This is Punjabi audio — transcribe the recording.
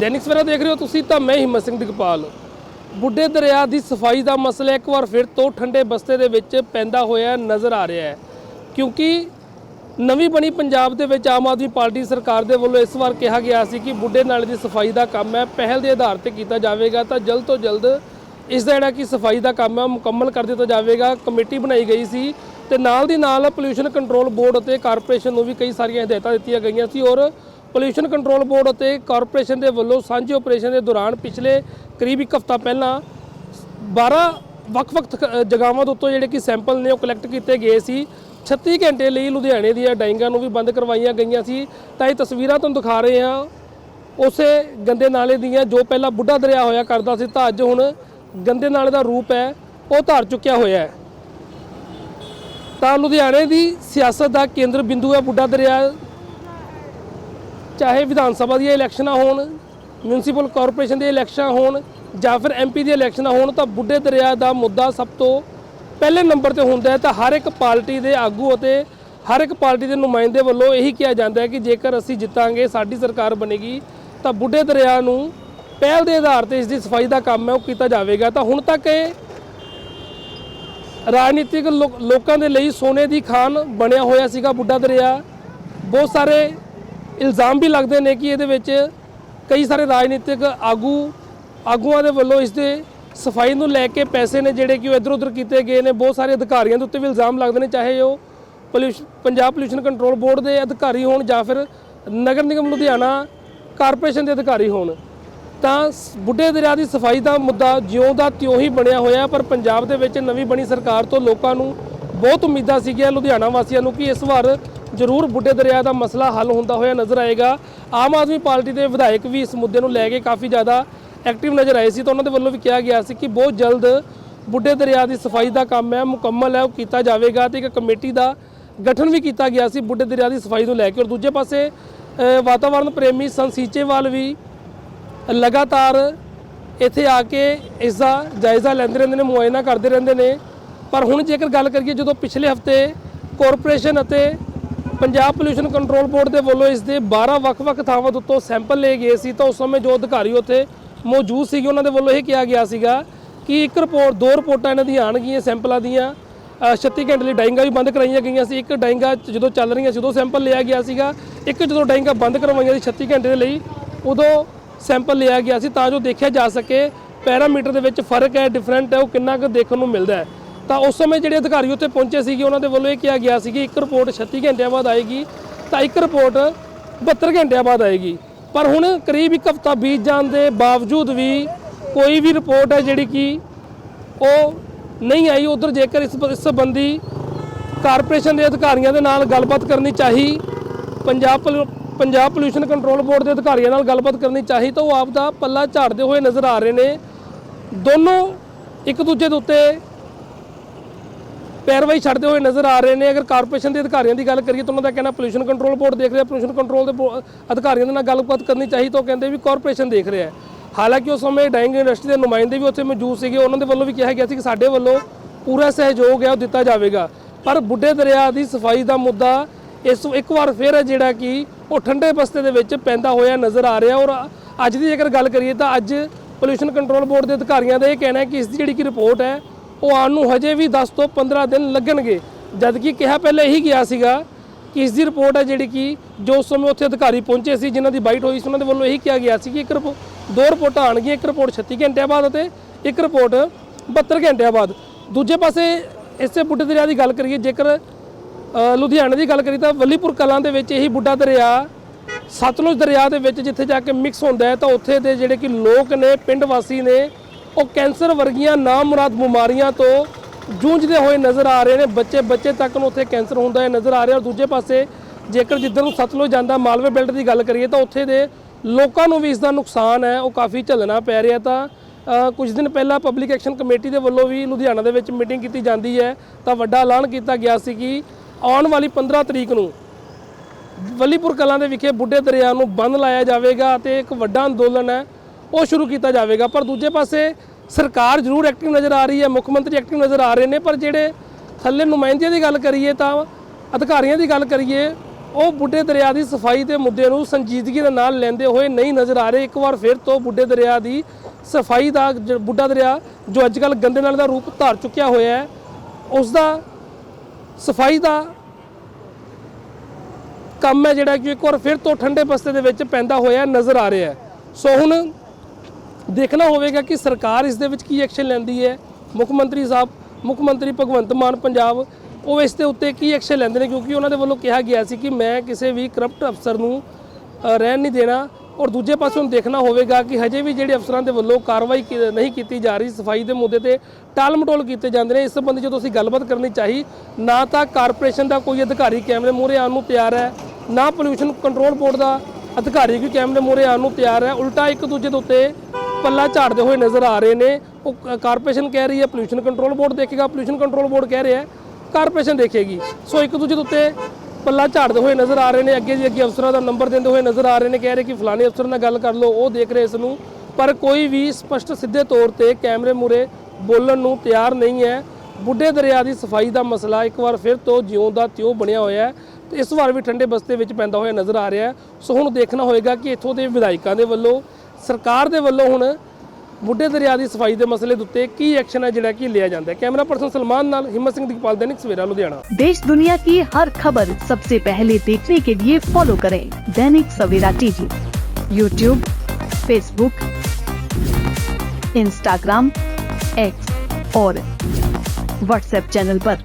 ਦੈਨਿਕ ਸਵੇਰਾ ਦੇਖ ਰਹੇ ਹੋ ਤੁਸੀਂ ਤਾਂ ਮੈਂ ਹਿੰਮਤ ਸਿੰਘ ਦਿਗਪਾਲ। ਬੁੱਢੇ ਦਰਿਆ ਦੀ ਸਫ਼ਾਈ ਦਾ ਮਸਲਾ ਇੱਕ ਵਾਰ ਫਿਰ ਤੋਂ ਠੰਡੇ ਬਸਤੇ ਦੇ ਵਿੱਚ ਪੈਂਦਾ ਹੋਇਆ ਨਜ਼ਰ ਆ ਰਿਹਾ ਹੈ। ਕਿਉਂਕਿ ਨਵੀਂ ਬਣੀ ਪੰਜਾਬ ਦੇ ਵਿੱਚ ਆਮ ਆਦਮੀ ਪਾਰਟੀ ਸਰਕਾਰ ਦੇ ਵੱਲੋਂ ਇਸ ਵਾਰ ਕਿਹਾ ਗਿਆ ਸੀ ਕਿ ਬੁੱਢੇ ਨਾਲੇ ਦੀ ਸਫ਼ਾਈ ਦਾ ਕੰਮ ਹੈ, ਪਹਿਲ ਦੇ ਆਧਾਰ ਤੇ ਕੀਤਾ ਜਾਵੇਗਾ ਤਾਂ ਜਲਦ ਤੋਂ ਜਲਦ ਇਸ ਦਾ ਜਿਹੜਾ ਕਿ ਸਫ਼ਾਈ ਦਾ ਕੰਮ ਹੈ, ਉਹ ਮੁਕੰਮਲ ਕਰ ਦਿੱਤਾ ਜਾਵੇਗਾ। ਕਮੇਟੀ ਬਣਾਈ ਗਈ ਸੀ ਤੇ ਨਾਲ ਦੀ ਨਾਲ ਪੋਲਿਊਸ਼ਨ ਕੰਟਰੋਲ ਬੋਰਡ ਅਤੇ ਕਾਰਪੋਰੇਸ਼ਨ ਨੂੰ ਵੀ ਕਈ ਸਾਰੀਆਂ ਹਦਾਇਤਾਂ ਦਿੱਤੀਆਂ ਗਈਆਂ ਸੀ ਔਰ ਪੋਲਿਊਸ਼ਨ ਕੰਟਰੋਲ ਬੋਰਡ ਅਤੇ ਕਾਰਪੋਰੇਸ਼ਨ ਦੇ ਵੱਲੋਂ ਸਾਂਝੇ ਆਪਰੇਸ਼ਨ ਦੇ ਦੌਰਾਨ ਪਿਛਲੇ ਕਰੀਬ ਇੱਕ ਹਫ਼ਤਾ ਪਹਿਲਾਂ 12 ਵੱਖ-ਵੱਖ ਥਕ- ਜਗ੍ਹਾਵਾਂ ਦੇ ਉੱਤੋਂ ਜਿਹੜੇ ਕਿ ਸੈਂਪਲ ਨੇ ਉਹ ਕਲੈਕਟ ਕੀਤੇ ਗਏ ਸੀ। 36 ਘੰਟੇ ਲਈ ਲੁਧਿਆਣੇ ਦੀਆਂ ਡਾਈਂਗਾਂ ਨੂੰ ਵੀ ਬੰਦ ਕਰਵਾਈਆਂ ਗਈਆਂ ਸੀ। ਤਾਂ ਇਹ ਤਸਵੀਰਾਂ ਤੁਹਾਨੂੰ ਦਿਖਾ ਰਹੇ ਹਾਂ। ਉਸੇ ਗੰਦੇ ਨਾਲੇ ਦੀਆਂ ਜੋ ਪਹਿਲਾਂ ਬੁੱਢਾ ਦਰਿਆ ਹੋਇਆ ਕਰਦਾ ਸੀ, ਤਾਂ ਅੱਜ ਹੁਣ ਗੰਦੇ ਨਾਲੇ ਦਾ ਰੂਪ ਹੈ, ਉਹ ਧਾਰ ਚੁੱਕਿਆ ਹੋਇਆ ਹੈ। ਤਾਂ ਲੁਧਿਆਣੇ ਦੀ ਸਿਆਸਤ ਦਾ ਕੇਂਦਰ ਬਿੰਦੂ ਹੈ ਬੁੱਢਾ ਦਰਿਆ। ਚਾਹੇ ਵਿਧਾਨ ਸਭਾ ਦੀਆਂ ਇਲੈਕਸ਼ਨਾਂ ਹੋਣ ਮਿਊਨਿਸਪਲ ਕਾਰਪੋਰੇਸ਼ਨ ਦੀਆਂ ਇਲੈਕਸ਼ਨਾਂ ਹੋਣ ਜਾਂ ਫਿਰ ਐਮਪੀ ਦੀਆਂ ਇਲੈਕਸ਼ਨਾਂ ਹੋਣ, ਤਾਂ ਬੁੱਢੇ ਦਰਿਆ ਦਾ ਮੁੱਦਾ ਸਭ ਤੋਂ ਪਹਿਲੇ ਨੰਬਰ ਤੇ ਹੁੰਦਾ ਹੈ, ਤਾਂ ਹਰ ਇੱਕ ਪਾਰਟੀ ਦੇ ਆਗੂ ਅਤੇ ਹਰ ਇੱਕ ਪਾਰਟੀ ਦੇ ਨੁਮਾਇੰਦੇ ਵੱਲੋਂ ਇਹੀ ਕਿਹਾ ਜਾਂਦਾ ਹੈ ਕਿ ਜੇਕਰ ਅਸੀਂ ਜਿੱਤਾਂਗੇ, ਸਾਡੀ ਸਰਕਾਰ ਬਣੇਗੀ, ਤਾਂ ਬੁੱਢੇ ਦਰਿਆ ਨੂੰ ਪਹਿਲ ਦੇ ਆਧਾਰ ਤੇ ਇਸ ਦੀ ਸਫ਼ਾਈ ਦਾ ਕੰਮ ਹੈ, ਉਹ ਕੀਤਾ ਜਾਵੇਗਾ। ਤਾਂ ਹੁਣ ਤੱਕ ਇਹ ਰਾਜਨੀਤਿਕ ਲੋਕਾਂ ਦੇ ਲਈ ਸੋਨੇ ਦੀ ਖਾਨ ਬਣਿਆ ਹੋਇਆ ਸੀਗਾ ਬੁੱਢਾ ਦਰਿਆ। ਬਹੁਤ ਸਾਰੇ ਇਲਜ਼ਾਮ ਵੀ ਲੱਗਦੇ ਨੇ ਕਿ ਇਹਦੇ ਵਿੱਚ ਕਈ ਸਾਰੇ ਰਾਜਨੀਤਿਕ ਆਗੂ, ਆਗੂਆਂ ਦੇ ਵੱਲੋਂ ਇਸ ਦੇ ਸਫ਼ਾਈ ਨੂੰ ਲੈ ਕੇ ਪੈਸੇ ਨੇ ਜਿਹੜੇ ਕਿ ਉਹ ਇੱਧਰ ਉੱਧਰ ਕੀਤੇ ਗਏ ਨੇ। ਬਹੁਤ ਸਾਰੇ ਅਧਿਕਾਰੀਆਂ ਦੇ ਉੱਤੇ ਵੀ ਇਲਜ਼ਾਮ ਲੱਗਦੇ ਨੇ, ਚਾਹੇ ਉਹ pollution Punjab pollution control board ਦੇ ਅਧਿਕਾਰੀ ਹੋਣ ਜਾਂ ਫਿਰ ਨਗਰ ਨਿਗਮ ਲੁਧਿਆਣਾ ਕਾਰਪੋਰੇਸ਼ਨ ਦੇ ਅਧਿਕਾਰੀ ਹੋਣ। ਤਾਂ ਸ- ਬੁੱਢੇ ਦਰਿਆ ਦੀ ਸਫ਼ਾਈ ਦਾ ਮੁੱਦਾ ਜਿਉਂ ਦਾ ਤਿਉਂ ਹੀ ਬਣਿਆ ਹੋਇਆ, ਪਰ ਪੰਜਾਬ ਦੇ ਵਿੱਚ ਨਵੀਂ ਬਣੀ ਸਰਕਾਰ ਤੋਂ ਲੋਕਾਂ ਨੂੰ ਬਹੁਤ ਉਮੀਦਾਂ ਸੀਗੀਆਂ ਲੁਧਿਆਣਾ ਵਾਸੀਆਂ ਨੂੰ ਕਿ ਇਸ ਵਾਰ ਜ਼ਰੂਰ ਬੁੱਢੇ ਦਰਿਆ ਦਾ ਮਸਲਾ ਹੱਲ ਹੁੰਦਾ ਹੋਇਆ ਨਜ਼ਰ ਆਏਗਾ। ਆਮ ਆਦਮੀ ਪਾਰਟੀ ਦੇ ਵਿਧਾਇਕ ਵੀ ਇਸ ਮੁੱਦੇ ਨੂੰ ਲੈ ਕੇ ਕਾਫੀ ਜ਼ਿਆਦਾ ਐਕਟਿਵ ਨਜ਼ਰ ਆਏ ਸੀ ਤਾਂ ਉਹਨਾਂ ਦੇ ਵੱਲੋਂ ਵੀ ਕਿਹਾ ਗਿਆ ਸੀ ਕਿ ਬਹੁਤ ਜਲਦ ਬੁੱਢੇ ਦਰਿਆ ਦੀ ਸਫ਼ਾਈ ਦਾ ਕੰਮ ਹੈ ਮੁਕੰਮਲ ਹੈ ਉਹ ਕੀਤਾ ਜਾਵੇਗਾ ਤੇ ਇੱਕ ਕਮੇਟੀ ਦਾ ਗਠਨ ਵੀ ਕੀਤਾ ਗਿਆ ਸੀ ਬੁੱਢੇ ਦਰਿਆ ਦੀ ਸਫ਼ਾਈ ਨੂੰ ਲੈ ਕੇ। ਔਰ ਦੂਜੇ ਪਾਸੇ ਅ, ਵਾਤਾਵਰਣ ਪ੍ਰੇਮੀ ਸੰਸੀਚੇਵਾਲ ਵੀ ਲਗਾਤਾਰ ਇੱਥੇ ਆ ਕੇ ਇਸ ਦਾ ਜਾਇਜ਼ਾ ਲੈਂਦੇ ਰਹਿੰਦੇ ਨੇ ਮੁਆਇਨਾ ਕਰਦੇ ਰਹਿੰਦੇ ਨੇ। ਪਰ ਹੁਣ ਜੇਕਰ ਗੱਲ ਕਰੀਏ ਜਦੋਂ ਪਿਛਲੇ ਹਫ਼ਤੇ ਕਾਰਪੋਰੇਸ਼ਨ ਅਤੇ ਪੰਜਾਬ ਪੋਲਿਊਸ਼ਨ ਕੰਟਰੋਲ ਬੋਰਡ ਦੇ ਵੱਲੋਂ ਇਸ ਦੇ 12 ਵੱਖ-ਵੱਖ ਥਾਵਾਂ ਦੇ ਉੱਤੋਂ ਸੈਂਪਲ ਲਏ ਗਏ ਸੀ। ਤਾਂ ਉਸ ਸਮੇਂ ਜੋ ਅਧਿਕਾਰੀ ਉੱਥੇ ਮੌਜੂਦ ਸੀਗੇ ਉਹਨਾਂ ਦੇ ਵੱਲੋਂ ਇਹ ਕਿਹਾ ਗਿਆ ਸੀਗਾ ਕਿ ਇੱਕ ਰਿਪੋਰਟ ਦੋ ਰਿਪੋਰਟਾਂ ਇਹਨਾਂ ਦੀਆਂ ਆਣਗੀਆਂ ਸੈਂਪਲਾਂ ਦੀਆਂ। ਅ, 36 ਘੰਟੇ ਲਈ ਡਾਈਂਗਾ ਵੀ ਬੰਦ ਕਰਾਈਆਂ ਗਈਆਂ ਸੀ। ਇੱਕ ਡਾਈਂਗਾ ਜਦੋਂ ਚੱਲ ਰਹੀਆਂ ਸੀ ਉਦੋਂ ਸੈਂਪਲ ਲਿਆ ਗਿਆ ਸੀਗਾ। ਇੱਕ ਜਦੋਂ ਡਾਈਂਗਾ ਬੰਦ ਕਰਵਾਈਆਂ ਸੀ 36 ਘੰਟੇ ਦੇ ਲਈ ਉਦੋਂ ਸੈਂਪਲ ਲਿਆ ਗਿਆ ਸੀ। ਤਾਂ ਜੋ ਦੇਖਿਆ ਜਾ ਸਕੇ ਪੈਰਾਮੀਟਰ ਦੇ ਵਿੱਚ ਫ਼ਰਕ ਹੈ ਡਿਫਰੈਂਟ ਹੈ ਉਹ ਕਿੰਨਾ ਕੁ ਦੇਖਣ ਨੂੰ ਮਿਲਦਾ ਹੈ। ਤਾਂ ਉਸ ਸਮੇਂ ਜਿਹੜੇ ਅਧਿਕਾਰੀ ਉੱਥੇ ਪਹੁੰਚੇ ਸੀਗੇ, ਉਹਨਾਂ ਦੇ ਵੱਲੋਂ ਇਹ ਕਿਹਾ ਗਿਆ ਸੀ ਕਿ ਇੱਕ ਰਿਪੋਰਟ 36 ਘੰਟਿਆਂ ਬਾਅਦ ਆਏਗੀ, ਤਾਂ ਇੱਕ ਰਿਪੋਰਟ 72 ਘੰਟਿਆਂ ਬਾਅਦ ਆਏਗੀ। ਪਰ ਹੁਣ ਕਰੀਬ ਇੱਕ ਹਫ਼ਤਾ ਬੀਤ ਜਾਣ ਦੇ ਬਾਵਜੂਦ ਵੀ ਕੋਈ ਵੀ ਰਿਪੋਰਟ ਹੈ ਜਿਹੜੀ ਕਿ ਉਹ ਨਹੀਂ ਆਈ, ਉਧਰ ਜੇਕਰ ਇਸ ਇਸ ਸੰਬੰਧੀ ਕਾਰਪੋਰੇਸ਼ਨ ਦੇ ਅਧਿਕਾਰੀਆਂ ਦੇ ਨਾਲ ਗੱਲਬਾਤ ਕਰਨੀ ਚਾਹੀ, Punjab pollution- Punjab pollution control board ਦੇ ਅਧਿਕਾਰੀਆਂ ਨਾਲ ਗੱਲਬਾਤ ਕਰਨੀ ਚਾਹੀ, ਤਾਂ ਉਹ ਆਪ ਦਾ ਪੱਲਾ ਝਾੜਦੇ ਹੋਏ ਨਜ਼ਰ ਆ ਰਹੇ ਨੇ। ਦੋਨੋਂ ਇੱਕ ਦੂਜੇ ਦੇ ਉੱਤੇ ਪੈਰਵਾਈ ਛੱਡਦੇ ਹੋਏ ਨਜ਼ਰ ਆ ਰਹੇ ਨੇ। ਅਗਰ ਕਾਰਪੋਰੇਸ਼ਨ ਦੇ ਅਧਿਕਾਰੀਆਂ ਦੀ ਗੱਲ ਕਰੀਏ ਤਾਂ ਉਹਨਾਂ ਦਾ ਕਹਿਣਾ ਪੋਲਿਊਸ਼ਨ ਕੰਟਰੋਲ ਬੋਰਡ ਦੇਖ ਰਿਹਾ। ਪੋਲਿਊਸ਼ਨ ਕੰਟਰੋਲ ਦੇ ਬੋ- ਅਧਿਕਾਰੀਆਂ ਦੇ ਨਾਲ ਗੱਲਬਾਤ ਕਰਨੀ ਚਾਹੀ ਤਾਂ ਉਹ ਕਹਿੰਦੇ ਵੀ ਕਾਰਪੋਰੇਸ਼ਨ ਦੇਖ ਰਿਹਾ ਹਾਲਾਂਕਿ ਉਸ ਸਮੇਂ ਡਾਈਂਗ ਇੰਡਸਟਰੀ ਦੇ ਨੁਮਾਇੰਦੇ ਵੀ ਉੱਥੇ ਮੌਜੂਦ ਸੀਗੇ। ਉਹਨਾਂ ਦੇ ਵੱਲੋਂ ਵੀ ਕਿਹਾ ਗਿਆ ਸੀ ਕਿ ਸਾਡੇ ਵੱਲੋਂ ਪੂਰਾ ਸਹਿਯੋਗ ਹੈ, ਉਹ ਦਿੱਤਾ ਜਾਵੇਗਾ। ਪਰ ਬੁੱਢੇ ਦਰਿਆ ਦੀ ਸਫ਼ਾਈ ਦਾ ਮੁੱਦਾ ਇਸ ਇੱਕ ਵਾਰ ਫਿਰ ਹੈ ਜਿਹੜਾ ਕਿ ਉਹ ਠੰਡੇ ਬਸਤੇ ਦੇ ਵਿੱਚ ਪੈਂਦਾ ਹੋਇਆ ਨਜ਼ਰ ਆ ਰਿਹਾ। ਔਰ ਅੱਜ ਦੀ ਜੇਕਰ ਗੱਲ ਕਰੀਏ ਤਾਂ ਅੱਜ ਪੋਲਿਊਸ਼ਨ ਕੰਟਰੋਲ ਬੋਰਡ ਦੇ ਅਧਿਕਾਰੀਆਂ ਦਾ ਇਹ ਕਹਿਣਾ ਹੈ ਕਿ ਇਸ ਦੀ ਜਿਹੜੀ ਕਿ ਰਿਪੋਰਟ ਹੈ ਉਹ ਆਉਣ ਨੂੰ ਹਜੇ ਵੀ 10 ਤੋਂ 15 ਦਿਨ ਲੱਗਣਗੇ। ਜਦ ਕਿ ਕਿਹਾ ਪਹਿਲੇ ਇਹੀ ਗਿਆ ਸੀਗਾ ਕਿ ਇਸ ਦੀ ਰਿਪੋਰਟ ਹੈ ਜਿਹੜੀ ਕਿ ਜੋ ਉਸ ਸਮੇਂ ਉੱਥੇ ਅਧਿਕਾਰੀ ਪਹੁੰਚੇ ਸੀ, ਜਿਨ੍ਹਾਂ ਦੀ ਬਾਈਟ ਹੋਈ ਸੀ, ਉਹਨਾਂ ਦੇ ਵੱਲੋਂ ਇਹੀ ਕਿਹਾ ਗਿਆ ਸੀ ਕਿ ਇੱਕ ਰਿਪੋ- ਦੋ ਰਿਪੋਰਟਾਂ ਆਣਗੀਆਂ ਇੱਕ ਰਿਪੋਰਟ 36 ਘੰਟਿਆਂ ਬਾਅਦ ਅਤੇ ਇੱਕ ਰਿਪੋਰਟ 72 ਘੰਟਿਆਂ ਬਾਅਦ। ਦੂਜੇ ਪਾਸੇ ਇਸੇ ਬੁੱਢੇ ਦਰਿਆ ਦੀ ਗੱਲ ਕਰੀਏ, ਜੇਕਰ ਲੁਧਿਆਣੇ ਦੀ ਗੱਲ ਕਰੀਏ ਤਾਂ ਵੱਲੀਪੁਰ ਕਲਾਂ ਦੇ ਵਿੱਚ ਇਹੀ ਬੁੱਢਾ ਦਰਿਆ ਸਤਲੁਜ ਦਰਿਆ ਦੇ ਵਿੱਚ ਜਿੱਥੇ ਜਾ ਕੇ ਮਿਕਸ ਹੁੰਦਾ ਹੈ, ਤਾਂ ਉੱਥੇ ਦੇ ਜਿਹੜੇ ਕਿ ਲੋਕ ਨੇ, ਪਿੰਡ ਵਾਸੀ ਨੇ ਉਹ ਕੈਂਸਰ ਵਰਗੀਆਂ ਨਾਮੁਰਾਦ ਬਿਮਾਰੀਆਂ ਤੋਂ ਜੂਝਦੇ ਹੋਏ ਨਜ਼ਰ ਆ ਰਹੇ ਨੇ। ਬੱਚੇ ਬੱਚੇ ਤੱਕ ਨੂੰ ਉੱਥੇ ਕੈਂਸਰ ਹੁੰਦਾ ਹੈ ਨਜ਼ਰ ਆ ਰਿਹਾ। ਔਰ ਦੂਜੇ ਪਾਸੇ ਜੇਕਰ ਜਿੱਧਰ ਨੂੰ ਸਤਲੁਜ ਜਾਂਦਾ ਮਾਲਵੇ ਬੈਲਟ ਦੀ ਗੱਲ ਕਰੀਏ ਤਾਂ ਉੱਥੇ ਦੇ ਲੋਕਾਂ ਨੂੰ ਵੀ ਇਸ ਦਾ ਨੁਕਸਾਨ ਹੈ। ਉਹ ਕਾਫੀ ਝੱਲਣਾ ਪੈ ਰਿਹਾ ਤਾਂ ਅ, ਕੁਝ ਦਿਨ ਪਹਿਲਾਂ ਪਬਲਿਕ ਐਕਸ਼ਨ ਕਮੇਟੀ ਦੇ ਵੱਲੋਂ ਵੀ ਲੁਧਿਆਣਾ ਦੇ ਵਿੱਚ ਮੀਟਿੰਗ ਕੀਤੀ ਜਾਂਦੀ ਹੈ। ਤਾਂ ਵੱਡਾ ਐਲਾਨ ਕੀਤਾ ਗਿਆ ਸੀ ਕਿ ਆਉਣ ਵਾਲੀ 15 ਤਰੀਕ ਨੂੰ ਵੱਲੀਪੁਰ ਕਲਾਂ ਦੇ ਵਿਖੇ ਬੁੱਢੇ ਦਰਿਆ ਨੂੰ ਬੰਦ ਲਾਇਆ ਜਾਵੇਗਾ ਅਤੇ ਇੱਕ ਵੱਡਾ ਅੰਦੋਲਨ ਹੈ ਉਹ ਸ਼ੁਰੂ ਕੀਤਾ ਜਾਵੇਗਾ। ਪਰ ਦੂਜੇ ਪਾਸੇ ਸਰਕਾਰ ਜ਼ਰੂਰ ਐਕਟਿਵ ਨਜ਼ਰ ਆ ਰਹੀ ਹੈ, ਮੁੱਖ ਮੰਤਰੀ ਐਕਟਿਵ ਨਜ਼ਰ ਆ ਰਹੇ ਨੇ, ਪਰ ਜਿਹੜੇ ਥੱਲੇ ਨੁਮਾਇੰਦਿਆਂ ਦੀ ਗੱਲ ਕਰੀਏ ਤਾਂ ਅਧਿਕਾਰੀਆਂ ਦੀ ਗੱਲ ਕਰੀਏ, ਉਹ ਬੁੱਢੇ ਦਰਿਆ ਦੀ ਸਫ਼ਾਈ ਦੇ ਮੁੱਦੇ ਨੂੰ ਸੰਜੀਦਗੀ ਦੇ ਨਾਲ ਲੈਂਦੇ ਹੋਏ ਨਹੀਂ ਨਜ਼ਰ ਆ ਰਹੇ। ਇੱਕ ਵਾਰ ਫਿਰ ਤੋਂ ਬੁੱਢੇ ਦਰਿਆ ਦੀ ਸਫ਼ਾਈ ਦਾ ਜ- ਬੁੱਢਾ ਦਰਿਆ ਜੋ ਅੱਜ ਕੱਲ੍ਹ ਗੰਦੇ ਨਾਲ ਦਾ ਰੂਪ ਧਾਰ ਚੁੱਕਿਆ ਹੋਇਆ ਹੈ, ਉਸ ਦਾ ਸਫ਼ਾਈ ਦਾ ਕੰਮ ਹੈ ਜਿਹੜਾ ਕਿ ਇੱਕ ਵਾਰ ਫਿਰ ਤੋਂ ਠੰਡੇ ਬਸਤੇ ਦੇ ਵਿੱਚ ਪੈਂਦਾ ਹੋਇਆ ਨਜ਼ਰ ਆ ਰਿਹਾ ਹੈ। ਸੋ ਹੁਣ ਦੇਖਣਾ ਹੋਵੇਗਾ ਕਿ ਸਰਕਾਰ ਇਸ ਦੇ ਵਿੱਚ ਕੀ ਐਕਸ਼ਨ ਲੈਂਦੀ ਹੈ। ਮੁੱਖ ਮੰਤਰੀ ਸਾਹਿਬ, ਮੁੱਖ ਮੰਤਰੀ ਭਗਵੰਤ ਮਾਨ ਪੰਜਾਬ, ਉਹ ਇਸ ਦੇ ਉੱਤੇ ਕੀ ਐਕਸ਼ਨ ਲੈਂਦੇ ਨੇ? ਕਿਉਂਕਿ ਉਹਨਾਂ ਦੇ ਵੱਲੋਂ ਕਿਹਾ ਗਿਆ ਸੀ ਕਿ ਮੈਂ ਕਿਸੇ ਵੀ ਕਰਪਟ ਅਫਸਰ ਨੂੰ ਰਹਿਣ ਨਹੀਂ ਦੇਣਾ। ਔਰ ਦੂਜੇ ਪਾਸੇ ਹੁਣ ਦੇਖਣਾ ਹੋਵੇਗਾ ਕਿ ਹਜੇ ਵੀ ਜਿਹੜੇ ਅਫਸਰਾਂ ਦੇ ਵੱਲੋਂ ਕਾਰਵਾਈ ਨਹੀਂ ਕੀਤੀ ਜਾ ਰਹੀ, ਸਫ਼ਾਈ ਦੇ ਮੁੱਦੇ ਤੇ ਟਾਲ ਮਟੋਲ ਕੀਤੇ ਜਾਂਦੇ ਨੇ। ਇਸ ਸੰਬੰਧੀ ਜਦੋਂ ਅਸੀਂ ਗੱਲਬਾਤ ਕਰਨੀ ਚਾਹੀ, ਨਾ ਤਾਂ ਕਾਰਪੋਰੇਸ਼ਨ ਦਾ ਕੋਈ ਅਧਿਕਾਰੀ ਕੈਮਰੇ ਮੂਹਰੇ ਆਉਣ ਨੂੰ ਤਿਆਰ ਹੈ, ਨਾ ਪੋਲਿਊਸ਼ਨ ਕੰਟਰੋਲ ਬੋਰਡ ਦਾ ਅਧਿਕਾਰੀ ਕੋਈ ਕੈਮਰੇ ਮੂਹਰੇ ਆਉਣ ਨੂੰ ਤਿਆਰ ਹੈ। ਉਲਟਾ ਇੱਕ ਦੂਜੇ ਦੇ ਉੱਤੇ ਪੱਲਾ ਝਾੜਦੇ ਹੋਏ ਨਜ਼ਰ ਆ ਰਹੇ ਨੇ। ਉਹ ਕਾਰਪੋਰੇਸ਼ਨ ਕਹਿ ਰਹੀ ਹੈ ਪੋਲਿਊਸ਼ਨ ਕੰਟਰੋਲ ਬੋਰਡ ਦੇਖੇਗਾ। ਪੋਲਿਊਸ਼ਨ ਕੰਟਰੋਲ ਬੋਰਡ ਕਹਿ ਰਿਹਾ ਹੈ, ਕਾਰਪੋਰੇਸ਼ਨ ਦੇਖੇਗੀ। ਸੋ ਇੱਕ ਦੂਜੇ ਦੇ ਉੱਤੇ ਪੱਲਾ ਝਾੜਦੇ ਹੋਏ ਨਜ਼ਰ ਆ ਰਹੇ ਨੇ। ਅੱਗੇ ਦੀ ਅੱਗੇ ਅਫਸਰਾਂ ਦਾ ਨੰਬਰ ਦਿੰਦੇ ਹੋਏ ਨਜ਼ਰ ਆ ਰਹੇ ਨੇ। ਕਹਿ ਰਹੇ ਕਿ ਫਲਾਣੇ ਅਫਸਰ ਨਾਲ ਗੱਲ ਕਰ ਲਓ, ਉਹ ਦੇਖ ਰਹੇ ਇਸ ਨੂੰ। ਪਰ ਕੋਈ ਵੀ ਸਪਸ਼ਟ ਸਿੱਧੇ ਤੌਰ ਤੇ ਕੈਮਰੇ ਮੂਹਰੇ ਬੋਲਣ ਨੂੰ ਤਿਆਰ ਨਹੀਂ ਹੈ। ਬੁੱਢੇ ਦਰਿਆ ਦੀ ਸਫ਼ਾਈ ਦਾ ਮਸਲਾ ਇੱਕ ਵਾਰ ਫਿਰ ਤੋਂ ਜਿਉਂ ਦਾ ਤਿਉਂ ਬਣਿਆ ਹੋਇਆ ਹੈ। ਤੇ ਇਸ ਵਾਰ ਵੀ ਠੰਡੇ ਬਸਤੇ ਵਿੱਚ ਪੈਂਦਾ ਹੋਇਆ ਨਜ਼ਰ ਆ ਰਿਹਾ ਸੋ ਹੁਣ ਦੇਖਣਾ ਹੋਏਗਾ ਕਿ ਇੱਥੋਂ ਦੇ ਵਿਧਾਇਕਾਂ ਦੇ ਵੱਲੋਂ ਸਰਕਾਰ ਦੇ ਵੱਲੋਂ ਹੁਣ ਬੁੱਢੇ ਦਰਿਆ ਦੀ ਸਫਾਈ ਦੇ ਮਸਲੇ ਦੇ ਉੱਤੇ ਕੀ ਐਕਸ਼ਨ ਹੈ ਜਿਹੜਾ ਕਿ ਲਿਆ ਜਾਂਦਾ ਹੈ ਕੈਮਰਾ ਪਰਸਨ ਸਲਮਾਨ ਨਾਲ ਹਿੰਮਤ ਸਿੰਘ ਦੀਪਾਲ ਦੈਨਿਕ ਸਵੇਰਾ ਲੁਧਿਆਣਾ देश दुनिया की हर खबर सबसे पहले देखने के लिए फॉलो करें Dainik Savera TV YouTube Facebook Instagram X और व्हाट्सएप चैनल पर।